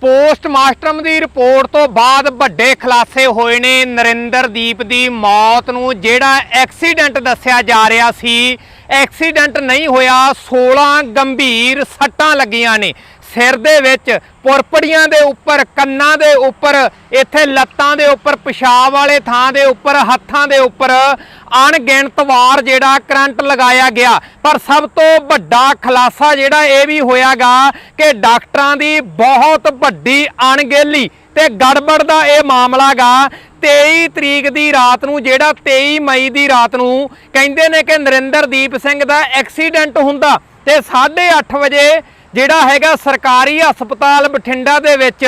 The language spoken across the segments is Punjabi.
ਪੋਸਟਮਾਸਟਰਮ ਦੀ ਰਿਪੋਰਟ ਤੋਂ ਬਾਅਦ ਵੱਡੇ ਖੁਲਾਸੇ ਹੋਏ ਨੇ। ਨਰਿੰਦਰਦੀਪ ਦੀ ਮੌਤ ਨੂੰ ਜਿਹੜਾ ਐਕਸੀਡੈਂਟ ਦੱਸਿਆ ਜਾ ਰਿਹਾ ਸੀ, ਐਕਸੀਡੈਂਟ ਨਹੀਂ ਹੋਇਆ 16 ਗੰਭੀਰ ਸੱਟਾਂ ਲੱਗੀਆਂ ਨੇ। ਸਿਰ ਦੇ ਵਿੱਚ ਪੁਰਪੜੀਆਂ ਦੇ ਉੱਪਰ, ਕੰਨਾਂ ਦੇ ਉੱਪਰ, ਇੱਥੇ ਲੱਤਾਂ ਦੇ ਉੱਪਰ, ਪਿਸ਼ਾਬ ਵਾਲੇ ਥਾਂ ਦੇ ਉੱਪਰ, ਹੱਥਾਂ ਦੇ ਉੱਪਰ ਅਣਗਿਣਤ ਵਾਰ ਜਿਹੜਾ ਕਰੰਟ ਲਗਾਇਆ ਗਿਆ। ਪਰ ਸਭ ਤੋਂ ਵੱਡਾ ਖੁਲਾਸਾ ਜਿਹੜਾ ਇਹ ਵੀ ਹੋਇਆਗਾ ਕਿ ਡਾਕਟਰਾਂ ਦੀ ਬਹੁਤ ਵੱਡੀ ਅਣਗਹਿਲੀ ਤੇ ਗੜਬੜ ਦਾ ਇਹ ਮਾਮਲਾ ਗਾ 23 ਤਰੀਕ ਦੀ ਰਾਤ ਨੂੰ ਜਿਹੜਾ 23 ਮਈ ਦੀ ਰਾਤ ਨੂੰ ਕਹਿੰਦੇ ਨੇ ਕਿ ਨਰਿੰਦਰਦੀਪ ਸਿੰਘ ਦਾ ਐਕਸੀਡੈਂਟ ਹੁੰਦਾ ਤੇ 8:30 ਵਜੇ ਜਿਹੜਾ ਹੈਗਾ ਸਰਕਾਰੀ ਹਸਪਤਾਲ ਬਠਿੰਡਾ ਦੇ ਵਿੱਚ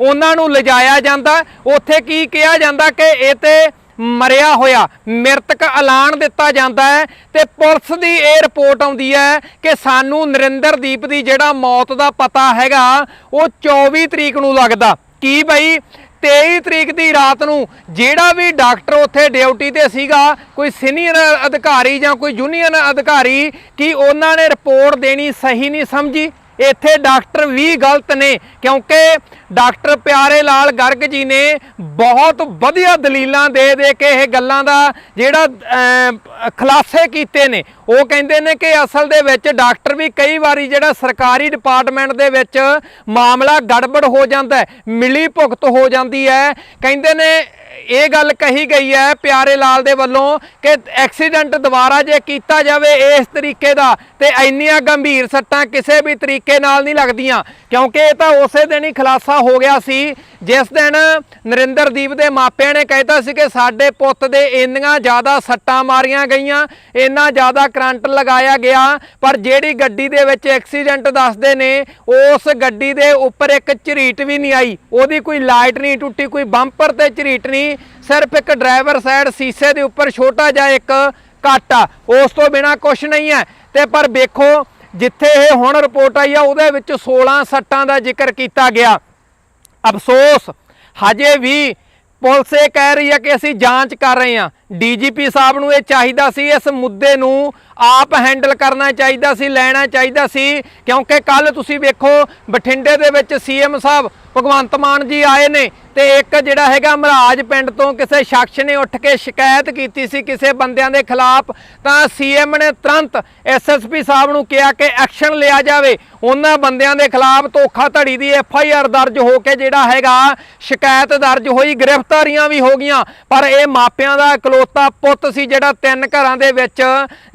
ਉਹਨਾਂ ਨੂੰ ਲਿਜਾਇਆ ਜਾਂਦਾ। ਉੱਥੇ ਕੀ ਕਿਹਾ ਜਾਂਦਾ ਕਿ ਇਹ ਤੇ ਮਰਿਆ ਹੋਇਆ, ਮ੍ਰਿਤਕ ਐਲਾਨ ਦਿੱਤਾ ਜਾਂਦਾ ਹੈ ਤੇ ਪੁਲਿਸ ਦੀ ਇਹ ਰਿਪੋਰਟ ਆਉਂਦੀ ਹੈ ਕਿ ਸਾਨੂੰ ਨਰਿੰਦਰਦੀਪ ਦੀ ਜਿਹੜਾ ਮੌਤ ਦਾ ਪਤਾ ਹੈਗਾ, ਉਹ 24 ਤਰੀਕ ਨੂੰ ਲੱਗਦਾ। ਕੀ ਬਈ? 23 ਤਰੀਕ ਦੀ ਰਾਤ ਨੂੰ ਜਿਹੜਾ ਵੀ ਡਾਕਟਰ ਉੱਥੇ ਡਿਊਟੀ ਤੇ ਸੀਗਾ, ਕੋਈ ਸੀਨੀਅਰ ਅਧਿਕਾਰੀ ਜਾਂ ਕੋਈ ਜੂਨੀਅਰ ਅਧਿਕਾਰੀ, ਕੀ ਉਹਨਾਂ ਨੇ ਰਿਪੋਰਟ ਦੇਣੀ ਸਹੀ ਨਹੀਂ ਸਮਝੀ? ਇੱਥੇ ਡਾਕਟਰ ਵੀ ਗਲਤ ਨੇ, ਕਿਉਂਕਿ ਡਾਕਟਰ ਪਿਆਰੇ ਲਾਲ ਗਰਗ ਜੀ ਨੇ ਬਹੁਤ ਵਧੀਆ ਦਲੀਲਾਂ ਦੇ ਦੇ ਕੇ ਇਹ ਗੱਲਾਂ ਦਾ ਜਿਹੜਾ ਖੁਲਾਸੇ ਕੀਤੇ ਨੇ। ਉਹ ਕਹਿੰਦੇ ਨੇ ਕਿ ਅਸਲ ਦੇ ਵਿੱਚ ਡਾਕਟਰ ਵੀ ਕਈ ਵਾਰੀ ਜਿਹੜਾ ਸਰਕਾਰੀ ਡਿਪਾਰਟਮੈਂਟ ਦੇ ਵਿੱਚ ਮਾਮਲਾ ਗੜਬੜ ਹੋ ਜਾਂਦਾ ਹੈ, ਮਿਲੀ ਭੁਗਤ ਹੋ ਜਾਂਦੀ ਹੈ। ਕਹਿੰਦੇ ਨੇ, ਇਹ ਗੱਲ ਕਹੀ ਗਈ ਹੈ ਪਿਆਰੇ ਲਾਲ ਦੇ ਵੱਲੋਂ ਕਿ ਐਕਸੀਡੈਂਟ ਦੁਬਾਰਾ ਜੇ ਕੀਤਾ ਜਾਵੇ ਇਸ ਤਰੀਕੇ ਦਾ, ਤੇ ਇੰਨੀਆਂ ਗੰਭੀਰ ਸੱਟਾਂ ਕਿਸੇ ਵੀ ਤਰੀਕੇ ਨਾਲ ਨਹੀਂ ਲੱਗਦੀਆਂ। ਕਿਉਂਕਿ ਇਹ ਤਾਂ ਉਸੇ ਦਿਨ ਹੀ ਖੁਲਾਸਾ ਹੋ ਗਿਆ ਸੀ, ਜਿਸ ਦਿਨ ਨਰਿੰਦਰਦੀਪ ਦੇ ਮਾਪਿਆਂ ਨੇ ਕਹਿਤਾ ਸੀ ਕਿ ਸਾਡੇ ਪੁੱਤ ਦੇ ਇੰਨੀਆਂ ਜ਼ਿਆਦਾ ਸੱਟਾਂ ਮਾਰੀਆਂ ਗਈਆਂ, ਇੰਨਾ ਜ਼ਿਆਦਾ ਕਰੰਟ ਲਗਾਇਆ ਗਿਆ, ਪਰ ਜਿਹੜੀ ਗੱਡੀ ਦੇ ਵਿੱਚ ਐਕਸੀਡੈਂਟ ਦੱਸਦੇ ਨੇ, ਉਸ ਗੱਡੀ ਦੇ ਉੱਪਰ ਇੱਕ ਝਰੀਟ ਵੀ ਨਹੀਂ ਆਈ। ਉਹਦੀ ਕੋਈ ਲਾਈਟ ਨਹੀਂ ਟੁੱਟੀ, ਕੋਈ ਬੰਪਰ ਤੇ ਝਰੀਟ ਨਹੀਂ, ਸਿਰਫ ਇੱਕ ਡਰਾਈਵਰ ਸਾਈਡ ਸੀਸੇ ਦੇ ਉੱਪਰ ਛੋਟਾ ਜਿਹਾ ਇੱਕ ਕੱਟ ਆ। ਉਸ ਤੋਂ ਬਿਨਾ ਕੁਝ ਨਹੀਂ ਹੈ। ਤੇ ਪਰ ਵੇਖੋ, ਜਿੱਥੇ ਇਹ ਹੁਣ ਰਿਪੋਰਟ ਆਈ ਆ, ਉਹਦੇ ਵਿੱਚ 16 ਸੱਟਾਂ ਦਾ ਜ਼ਿਕਰ ਕੀਤਾ ਗਿਆ। ਅਫਸੋਸ, ਹਜੇ ਵੀ ਪੁਲਿਸ ਇਹ ਕਹਿ ਰਹੀ ਹੈ ਕਿ ਅਸੀਂ ਜਾਂਚ ਕਰ ਰਹੇ ਹਾਂ। ਡੀਜੀਪੀ ਸਾਹਿਬ ਨੂੰ ਇਹ ਚਾਹੀਦਾ ਸੀ, ਇਸ ਮੁੱਦੇ ਨੂੰ ਆਪ ਹੈਂਡਲ ਕਰਨਾ ਚਾਹੀਦਾ ਸੀ, ਲੈਣਾ ਚਾਹੀਦਾ ਸੀ, ਕਿਉਂਕਿ ਕੱਲ ਤੁਸੀਂ ਵੇਖੋ, ਬਠਿੰਡੇ ਦੇ ਵਿੱਚ ਸੀਐਮ ਸਾਹਿਬ, ਭਗਵੰਤ ਮਾਨ ਜੀ ਆਏ ਨੇ ਤੇ ਇੱਕ ਜਿਹੜਾ ਹੈਗਾ ਮਹਾਰਾਜ ਪਿੰਡ ਤੋਂ ਕਿਸੇ ਸ਼ਖਸ ਨੇ ਉੱਠ ਕੇ ਸ਼ਿਕਾਇਤ ਕੀਤੀ ਸੀ ਕਿਸੇ ਬੰਦਿਆਂ ਦੇ ਖਿਲਾਫ, ਤਾਂ ਸੀਐਮ ਨੇ ਤੁਰੰਤ ਐਸਐਸਪੀ ਸਾਹਿਬ ਨੂੰ ਕਿਹਾ ਕਿ ਐਕਸ਼ਨ ਲਿਆ ਜਾਵੇ। ਉਹਨਾਂ ਬੰਦਿਆਂ ਦੇ ਖਿਲਾਫ ਧੋਖਾਧੜੀ ਦੀ ਐੱਫ ਆਈ ਆਰ ਦਰਜ ਹੋ ਕੇ ਜਿਹੜਾ ਹੈਗਾ, ਸ਼ਿਕਾਇਤ ਦਰਜ ਹੋਈ, ਗ੍ਰਿਫਤਾਰੀਆਂ ਵੀ ਹੋ ਗਈਆਂ। ਪਰ ਇਹ ਮਾਪਿਆਂ ਦਾ ਇਕਲੌਤਾ ਪੁੱਤ ਸੀ ਜਿਹੜਾ ਤਿੰਨ ਘਰਾਂ ਦੇ ਵਿੱਚ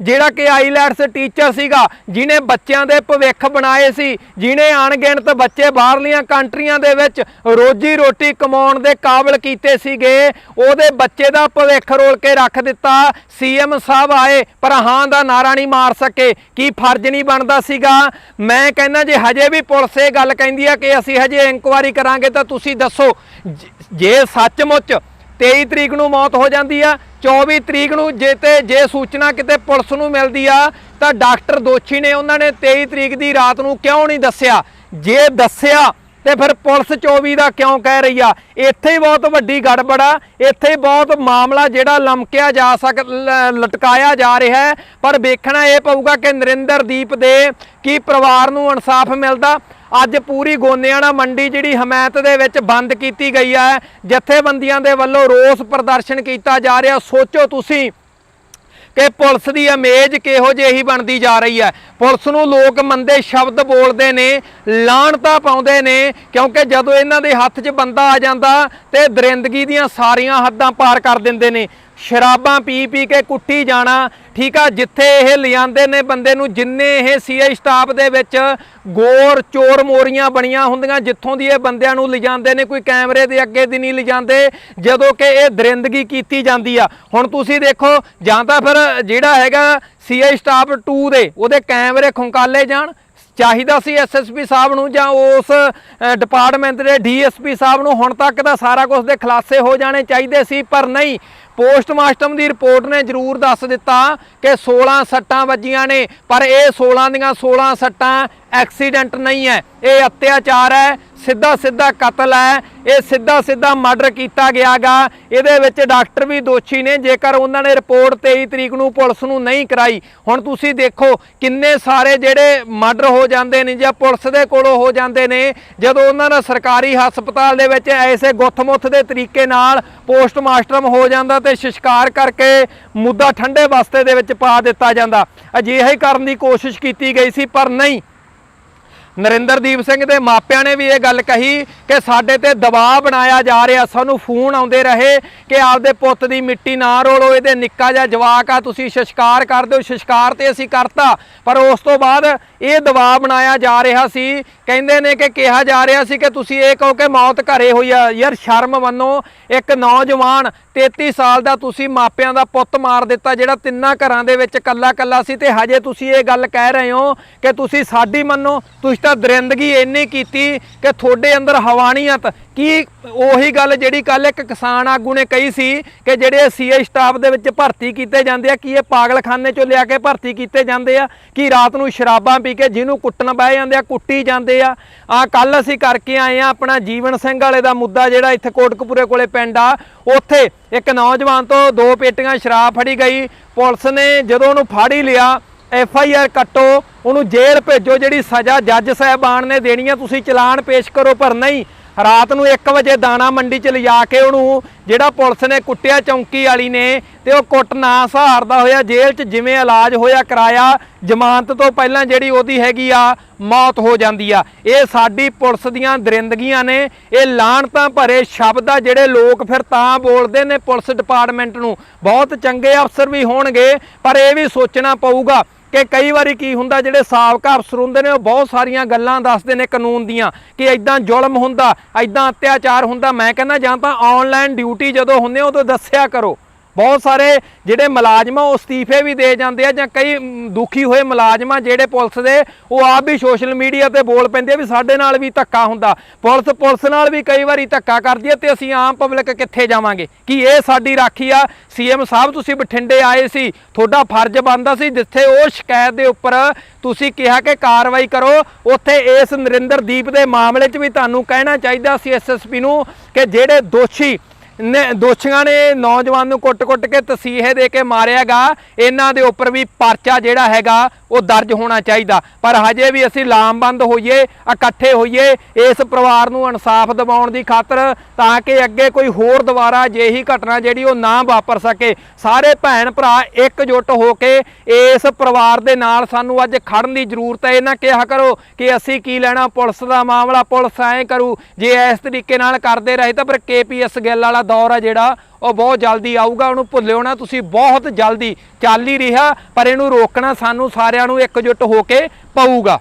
ਜਿਹੜਾ ਕਿ ਆਈਲੈਟਸ ਟੀਚਰ ਸੀਗਾ ਜਿਨੇ ਬੱਚਿਆਂ ਦੇ ਭਵਿੱਖ ਬਣਾਏ ਸੀ ਜਿਨੇ ਅਣਗਿਣਤ ਬੱਚੇ ਬਾਹਰਲੀਆਂ ਕੰਟਰੀਆਂ ਦੇ ਵਿੱਚ ਰੋਜੀ ਰੋਟੀ ਕਮਾਉਣ ਦੇ ਕਾਬਿਲ ਕੀਤੇ ਸੀਗੇ। ਉਹਦੇ ਬੱਚੇ ਦਾ ਭਵਿੱਖ ਰੋਲ ਕੇ ਰੱਖ ਦਿੱਤਾ। ਸੀਐਮ ਸਾਹਿਬ ਆਏ, ਪਰ ਹਾਂ ਦਾ ਨਾਰਾ ਨਹੀਂ ਮਾਰ ਸਕੇ। ਕੀ ਫਰਜ਼ ਨਹੀਂ ਬਣਦਾ ਸੀਗਾ? ਮੈਂ ਕਹਿੰਦਾ ਜੇ, ਹਜੇ ਵੀ ਪੁਲਿਸ ਇਹ ਗੱਲ ਕਹਿੰਦੀ ਆ ਕਿ ਅਸੀਂ ਹਜੇ ਇਨਕੁਆਇਰੀ ਕਰਾਂਗੇ ਤਾਂ ਤੁਸੀਂ ਦੱਸੋ, ਜ- ਜੇ ਸੱਚਮੁੱਚ 23 ਤਰੀਕ ਨੂੰ ਮੌਤ ਹੋ ਜਾਂਦੀ ਆ 24 ਤਰੀਕ ਨੂੰ ਜੇ ਤੇ ਜੇ ਸੂਚਨਾ ਕਿਤੇ ਪੁਲਿਸ ਨੂੰ ਮਿਲਦੀ ਆ, ਤਾਂ ਡਾਕਟਰ ਦੋਸ਼ੀ ਨੇ ਉਹਨਾਂ ਨੇ 23 ਤਰੀਕ ਦੀ ਰਾਤ ਨੂੰ ਕਿਉਂ ਨਹੀਂ ਦੱਸਿਆ? ਜੇ ਦੱਸਿਆ ਤੇ ਫਿਰ ਪੁਲਿਸ 24 ਦਾ ਕਿਉਂ ਕਹਿ ਰਹੀ ਆ? ਇੱਥੇ ਹੀ ਬਹੁਤ ਵੱਡੀ ਗੜਬੜ ਆ। ਇੱਥੇ ਬਹੁਤ ਮਾਮਲਾ ਜਿਹੜਾ ਲਮਕਿਆ ਜਾ ਸਕ ਲਟਕਾਇਆ ਜਾ ਰਿਹਾ ਹੈ। ਪਰ ਵੇਖਣਾ ਇਹ ਪਊਗਾ ਕਿ ਨਰਿੰਦਰਦੀਪ ਦੇ ਕੀ ਪਰਿਵਾਰ ਨੂੰ ਇਨਸਾਫ ਮਿਲਦਾ। ਅੱਜ ਪੂਰੀ ਗੋਨਿਆਣਾ ਮੰਡੀ ਜਿਹੜੀ ਹਮਾਇਤ ਦੇ ਵਿੱਚ ਬੰਦ ਕੀਤੀ ਗਈ ਹੈ। ਜਥੇਬੰਦੀਆਂ ਦੇ ਵੱਲੋਂ ਰੋਸ ਪ੍ਰਦਰਸ਼ਨ ਕੀਤਾ ਜਾ ਰਿਹਾ। ਸੋਚੋ ਤੁਸੀਂ ਕਿ ਪੁਲਿਸ ਦੀ ਇਮੇਜ ਕਿਹੋ ਜਿਹੀ ਬਣਦੀ ਜਾ ਰਹੀ ਹੈ। ਪੁਲਿਸ ਨੂੰ ਲੋਕ ਮੰਦੇ ਸ਼ਬਦ ਬੋਲਦੇ ਨੇ, ਲਾਹਣਤਾ ਪਾਉਂਦੇ ਨੇ, ਕਿਉਂਕਿ ਜਦੋਂ ਇਹਨਾਂ ਦੇ ਹੱਥ 'ਚ ਬੰਦਾ ਆ ਜਾਂਦਾ ਤੇ ਦਰਿੰਦਗੀ ਦੀਆਂ ਸਾਰੀਆਂ ਹੱਦਾਂ ਪਾਰ ਕਰ ਦਿੰਦੇ ਨੇ। ਸ਼ਰਾਬਾਂ ਪੀ ਪੀ ਕੇ ਕੁੱਟੀ ਜਾਣਾ, ਠੀਕ ਆ, ਜਿੱਥੇ ਇਹ ਲਿਆਂਦੇ ਨੇ ਬੰਦੇ ਨੂੰ, ਜਿੰਨੇ ਇਹ ਸੀਆਈ ਸਟਾਫ ਦੇ ਵਿੱਚ ਗੋਰ ਚੋਰ ਮੋਰੀਆਂ ਬਣੀਆਂ ਹੁੰਦੀਆਂ, ਜਿੱਥੋਂ ਦੀ ਇਹ ਬੰਦਿਆਂ ਨੂੰ ਲਿਜਾਂਦੇ ਨੇ, ਕੋਈ ਕੈਮਰੇ ਦੇ ਅੱਗੇ ਦੀ ਨਹੀਂ ਲਿਜਾਂਦੇ, ਜਦੋਂ ਕਿ ਇਹ ਦਰਿੰਦਗੀ ਕੀਤੀ ਜਾਂਦੀ ਆ। ਹੁਣ ਤੁਸੀਂ ਦੇਖੋ, ਜਾਂ ਤਾਂ ਫਿਰ ਜਿਹੜਾ ਹੈਗਾ ਸੀਆਈ ਸਟਾਫ 2 ਦੇ, ਉਹਦੇ ਕੈਮਰੇ ਖੁੰਕਾਲੇ ਜਾਣ ਚਾਹੀਦਾ ਸੀ ਐਸਐਸਪੀ ਸਾਹਿਬ ਨੂੰ ਜਾਂ ਉਸ ਡਿਪਾਰਟਮੈਂਟ ਦੇ ਡੀਐਸਪੀ ਸਾਹਿਬ ਨੂੰ? ਹੁਣ ਤੱਕ ਦਾ ਸਾਰਾ ਕੁਝ ਦੇ ਖੁਲਾਸੇ ਹੋ ਜਾਣੇ ਚਾਹੀਦੇ ਸੀ, ਪਰ ਨਹੀਂ। ਪੋਸਟਮਾਸਟਮ ਦੀ ਰਿਪੋਰਟ ਨੇ ਜ਼ਰੂਰ ਦੱਸ ਦਿੱਤਾ ਕਿ 16 ਸੱਟਾਂ ਵੱਜੀਆਂ ਨੇ, ਪਰ ਇਹ 16 ਦੀਆਂ 16 ਸੱਟਾਂ ਐਕਸੀਡੈਂਟ ਨਹੀਂ ਹੈ। ਇਹ ਅਤਿਆਚਾਰ ਹੈ ਸਿੱਧਾ ਸਿੱਧਾ ਕਤਲ ਹੈ। ਇਹ ਸਿੱਧਾ ਸਿੱਧਾ ਮਰਡਰ ਕੀਤਾ ਗਿਆਗਾ। ਇਹਦੇ ਵਿੱਚ ਡਾਕਟਰ ਵੀ ਦੋਸ਼ੀ ਨੇ। ਜੇਕਰ ਉਹਨਾਂ ਨੇ ਰਿਪੋਰਟ 23 ਤਰੀਕ ਨੂੰ ਪੁਲਿਸ ਨੂੰ ਨਹੀਂ ਕਰਾਈ, ਹੁਣ ਤੁਸੀਂ ਦੇਖੋ ਕਿੰਨੇ ਸਾਰੇ ਜਿਹੜੇ ਮਰਡਰ ਹੋ ਜਾਂਦੇ ਨੇ ਜਾਂ ਪੁਲਿਸ ਦੇ ਕੋਲੋਂ ਹੋ ਜਾਂਦੇ ਨੇ। ਜਦੋਂ ਉਹਨਾਂ ਦਾ ਸਰਕਾਰੀ ਹਸਪਤਾਲ ਦੇ ਵਿੱਚ ਐਸੇ ਗੁੱਥ-ਮੁੱਥ ਦੇ ਤਰੀਕੇ ਨਾਲ ਪੋਸਟਮਾਸਟਰਮ ਹੋ ਜਾਂਦਾ ਤੇ ਸ਼ਿਸ਼ਕਾਰ ਕਰਕੇ ਮੁੱਦਾ ਠੰਡੇ ਬਸਤੇ ਦੇ ਵਿੱਚ ਪਾ ਦਿੱਤਾ ਜਾਂਦਾ। ਅਜਿਹਾ ਹੀ ਕਰਨ ਦੀ ਕੋਸ਼ਿਸ਼ ਕੀਤੀ ਗਈ ਸੀ, ਪਰ ਨਹੀਂ। ਨਰਿੰਦਰਦੀਪ ਸਿੰਘ ਦੇ ਮਾਪਿਆਂ ਨੇ ਵੀ ਇਹ ਗੱਲ ਕਹੀ ਕਿ ਸਾਡੇ ਤੇ ਦਬਾਅ ਬਣਾਇਆ ਜਾ ਰਿਹਾ। ਸਾਨੂੰ ਫੋਨ ਆਉਂਦੇ ਰਹੇ ਕਿ ਆਪਦੇ ਪੁੱਤ ਦੀ ਮਿੱਟੀ ਨਾ ਰੋਲੋ, ਇਹਦੇ ਨਿੱਕਾ ਜਿਹਾ ਜਵਾਕ ਆ, ਤੁਸੀਂ ਸਸਕਾਰ ਕਰ ਦਿਓ। ਸਸਕਾਰ ਤੇ ਅਸੀਂ ਕਰਤਾ, ਪਰ ਉਸ ਤੋਂ ਬਾਅਦ ਇਹ ਦਬਾਅ ਬਣਾਇਆ ਜਾ ਰਿਹਾ ਸੀ। ਕਹਿੰਦੇ ਨੇ ਕਿ ਕਿਹਾ ਜਾ ਰਿਹਾ ਸੀ ਕਿ ਤੁਸੀਂ ਇਹ ਕਹੋ ਕਿ ਮੌਤ ਘਰੇ ਹੋਈ ਆ। ਯਾਰ ਸ਼ਰਮ ਮੰਨੋ, ਇੱਕ ਨੌਜਵਾਨ 33 ਸਾਲ ਦਾ ਤੁਸੀਂ ਮਾਪਿਆਂ ਦਾ ਪੁੱਤ ਮਾਰ ਦਿੱਤਾ, ਜਿਹੜਾ ਤਿੰਨਾਂ ਘਰਾਂ ਦੇ ਵਿੱਚ ਕੱਲਾ ਕੱਲਾ ਸੀ, ਤੇ ਹਜੇ ਤੁਸੀਂ ਇਹ ਗੱਲ ਕਹਿ ਰਹੇ ਹੋ ਕਿ ਤੁਸੀਂ ਸਾਡੀ ਮੰਨੋ, ਤੁਸੀਂ ਤਾਂ ਦਰਿੰਦਗੀ ਇੰਨੀ ਕੀਤੀ ਕਿ ਤੁਹਾਡੇ ਅੰਦਰ ਹਵਾਨੀਅਤ ਕੀ ਉਹੀ ਗੱਲ ਜਿਹੜੀ ਕੱਲ ਇੱਕ ਕਿਸਾਨ ਆਗੂ ਨੇ ਕਹੀ ਸੀ ਕਿ ਜਿਹੜੇ ਸੀਏ ਸਟਾਫ ਦੇ ਵਿੱਚ ਭਰਤੀ ਕੀਤੇ ਜਾਂਦੇ ਆ, ਕੀ ਇਹ ਪਾਗਲਖਾਨੇ ਚੋਂ ਲਿਆ ਕੇ ਭਰਤੀ ਕੀਤੇ ਜਾਂਦੇ ਆ? ਕੀ ਰਾਤ ਨੂੰ ਸ਼ਰਾਬਾਂ ਪੀ ਕੇ ਜਿਹਨੂੰ ਕੁੱਟਣ ਬਹਿ ਜਾਂਦੇ ਆ, ਕੁੱਟੀ ਜਾਂਦੇ ਆ? ਆ ਕੱਲ ਅਸੀਂ ਕਰਕੇ ਆਏ ਆ ਆਪਣਾ ਜੀਵਨ ਸਿੰਘ ਵਾਲੇ ਦਾ ਮੁੱਦਾ ਜਿਹੜਾ ਇੱਥੇ ਕੋਟਕਪੂਰੇ ਕੋਲੇ ਪਿੰਡ ਆ। ਉੱਥੇ ਇੱਕ ਨੌਜਵਾਨ ਤੋਂ ਦੋ ਪੇਟੀਆਂ ਸ਼ਰਾਬ ਫੜੀ ਗਈ। ਪੁਲਿਸ ਨੇ ਜਦੋਂ ਉਹਨੂੰ ਫੜ ਹੀ ਲਿਆ ਐਫ ਆਈ ਆਰ ਕੱਟੋ, ਉਹਨੂੰ ਜੇਲ੍ਹ ਭੇਜੋ, ਜਿਹੜੀ ਸਜ਼ਾ ਜੱਜ ਸਾਹਿਬਾਨ ਨੇ ਦੇਣੀ ਆ ਤੁਸੀਂ ਚਲਾਨ ਪੇਸ਼ ਕਰੋ, ਪਰ ਨਹੀਂ। ਰਾਤ ਨੂੰ 1 ਵਜੇ ਦਾਣਾ ਮੰਡੀ ਚ ਲਿਜਾ ਕੇ ਉਹਨੂੰ, ਜਿਹੜਾ ਪੁਲਿਸ ਨੇ ਕੁੱਟਿਆ ਚੌਂਕੀ ਵਾਲੀ ਨੇ, ਤੇ ਉਹ ਕੁੱਟ ਨਾ ਸਹਾਰਦਾ ਹੋਇਆ, ਜੇਲ੍ਹ 'ਚ ਜਿਵੇਂ ਇਲਾਜ ਹੋਇਆ ਕਰਾਇਆ, ਜ਼ਮਾਨਤ ਤੋਂ ਪਹਿਲਾਂ ਜਿਹੜੀ ਉਹਦੀ ਹੈਗੀ ਆ, ਮੌਤ ਹੋ ਜਾਂਦੀ ਆ। ਇਹ ਸਾਡੀ ਪੁਲਿਸ ਦੀਆਂ ਦਰਿੰਦਗੀਆਂ ਨੇ, ਇਹ ਲਾਹਣਤਾਂ ਭਰੇ ਸ਼ਬਦ ਆ, ਜਿਹੜੇ ਲੋਕ ਫਿਰ ਤਾਂ ਬੋਲਦੇ ਨੇ ਪੁਲਿਸ ਡਿਪਾਰਟਮੈਂਟ ਨੂੰ। ਬਹੁਤ ਚੰਗੇ ਅਫਸਰ ਵੀ ਹੋਣਗੇ, ਪਰ ਇਹ ਵੀ ਸੋਚਣਾ ਪਊਗਾ। ਕਿ ਕਈ ਵਾਰੀ ਕੀ ਹੁੰਦਾ, ਜਿਹੜੇ ਸਾਬਕਾ ਅਫਸਰ ਹੁੰਦੇ ਨੇ, ਉਹ ਬਹੁਤ ਸਾਰੀਆਂ ਗੱਲਾਂ ਦੱਸਦੇ ਨੇ ਕਾਨੂੰਨ ਦੀਆਂ ਕਿ ਐਦਾਂ ਜ਼ੁਲਮ ਹੁੰਦਾ ਐਦਾਂ ਅਤਿਆਚਾਰ ਹੁੰਦਾ। ਮੈਂ ਕਹਿੰਦਾ ਜਾਂ ਤਾਂ ਆਨਲਾਈਨ ਡਿਊਟੀ ਜਦੋਂ ਹੁੰਦੇ ਉਦੋਂ ਦੱਸਿਆ ਕਰੋ। ਬਹੁਤ ਸਾਰੇ ਜਿਹੜੇ ਮੁਲਾਜ਼ਮ ਆ, ਉਹ ਅਸਤੀਫੇ ਵੀ ਦੇ ਜਾਂਦੇ ਆ ਜਾਂ ਕਈ ਦੁਖੀ ਹੋਏ ਮੁਲਾਜ਼ਮ ਆ ਜਿਹੜੇ ਪੁਲਿਸ ਦੇ, ਉਹ ਆਪ ਵੀ ਸੋਸ਼ਲ ਮੀਡੀਆ ਤੇ ਬੋਲ ਪੈਂਦੇ ਆ ਵੀ ਸਾਡੇ ਨਾਲ ਵੀ ਧੱਕਾ ਹੁੰਦਾ। ਪੁਲਿਸ ਪੁਲਿਸ ਨਾਲ ਵੀ ਕਈ ਵਾਰੀ ਧੱਕਾ ਕਰਦੀ ਹੈ ਤੇ ਅਸੀਂ ਆਮ ਪਬਲਿਕ ਕਿੱਥੇ ਜਾਵਾਂਗੇ? ਕਿ ਇਹ ਸਾਡੀ ਰਾਖੀ ਆ? ਸੀਐਮ ਸਾਹਿਬ, ਤੁਸੀਂ ਬਠਿੰਡੇ ਆਏ ਸੀ, ਤੁਹਾਡਾ ਫਰਜ਼ ਬਣਦਾ ਸੀ, ਜਿੱਥੇ ਉਹ ਸ਼ਿਕਾਇਤ ਦੇ ਉੱਪਰ ਤੁਸੀਂ ਕਿਹਾ ਕਿ ਕਾਰਵਾਈ ਕਰੋ, ਉੱਥੇ ਇਸ ਨਰਿੰਦਰਦੀਪ ਦੇ ਮਾਮਲੇ 'ਚ ਵੀ ਤੁਹਾਨੂੰ ਕਹਿਣਾ ਚਾਹੀਦਾ ਸੀ ਐਸਐਸਪੀ ਨੂੰ, ਕਿ ਜਿਹੜੇ ਦੋਸ਼ੀ ਦੋਸ਼ੀਆਂ ਨੇ ਨੌਜਵਾਨ ਨੂੰ ਕੁੱਟ-ਕੁੱਟ ਕੇ ਤਸੀਹੇ ਦੇ ਕੇ ਮਾਰਿਆਗਾ। ਇਹਨਾਂ ਦੇ ਉੱਪਰ ਵੀ ਪਰਚਾ ਜਿਹੜਾ ਹੈਗਾ ਉਹ ਦਰਜ ਹੋਣਾ ਚਾਹੀਦਾ। ਪਰ ਹਜੇ ਵੀ ਅਸੀਂ ਲਾਮਬੰਦ ਹੋਈਏ, ਇਕੱਠੇ ਹੋਈਏ, ਇਸ ਪਰਿਵਾਰ ਨੂੰ ਇਨਸਾਫ ਦਿਵਾਉਣ ਦੀ ਖਾਤਰ, ਤਾਂ ਕਿ ਅੱਗੇ ਕੋਈ ਹੋਰ ਦੁਬਾਰਾ ਅਜਿਹੀ ਘਟਨਾ ਜਿਹੜੀ ਉਹ ਨਾ ਵਾਪਰ ਸਕੇ। ਸਾਰੇ ਭੈਣ ਭਰਾ ਇਕਜੁੱਟ ਹੋ ਕੇ ਇਸ ਪਰਿਵਾਰ ਦੇ ਨਾਲ ਸਾਨੂੰ ਅੱਜ ਖੜਨ ਦੀ ਜ਼ਰੂਰਤ ਹੈ। ਇਹਨਾਂ ਕਿਹਾ ਕਰੋ ਕਿ ਅਸੀਂ ਕੀ ਲੈਣਾ, ਪੁਲਿਸ ਦਾ ਮਾਮਲਾ ਪੁਲਿਸ ਐਂ ਕਰੂ। ਜੇ ਇਸ ਤਰੀਕੇ ਨਾਲ ਕਰਦੇ ਰਹੇ ਤਾਂ ਫਿਰ ਕੇਪੀਐਸ ਗਿੱਲ ਵਾਲਾ ਦੌਰ ਆ ਜਿਹੜਾ ਉਹ ਬਹੁਤ ਜਲਦੀ ਆਊਗਾ, ਉਹਨੂੰ ਭੁੱਲਿਓ ਨਾ, ਤੁਸੀਂ ਬਹੁਤ ਜਲਦੀ ਚੱਲ ਹੀ ਰਿਹਾ, ਪਰ ਇਹਨੂੰ ਰੋਕਣਾ ਸਾਨੂੰ ਸਾਰਿਆਂ ਨੂੰ ਇਕਜੁੱਟ ਹੋ ਕੇ ਪਊਗਾ।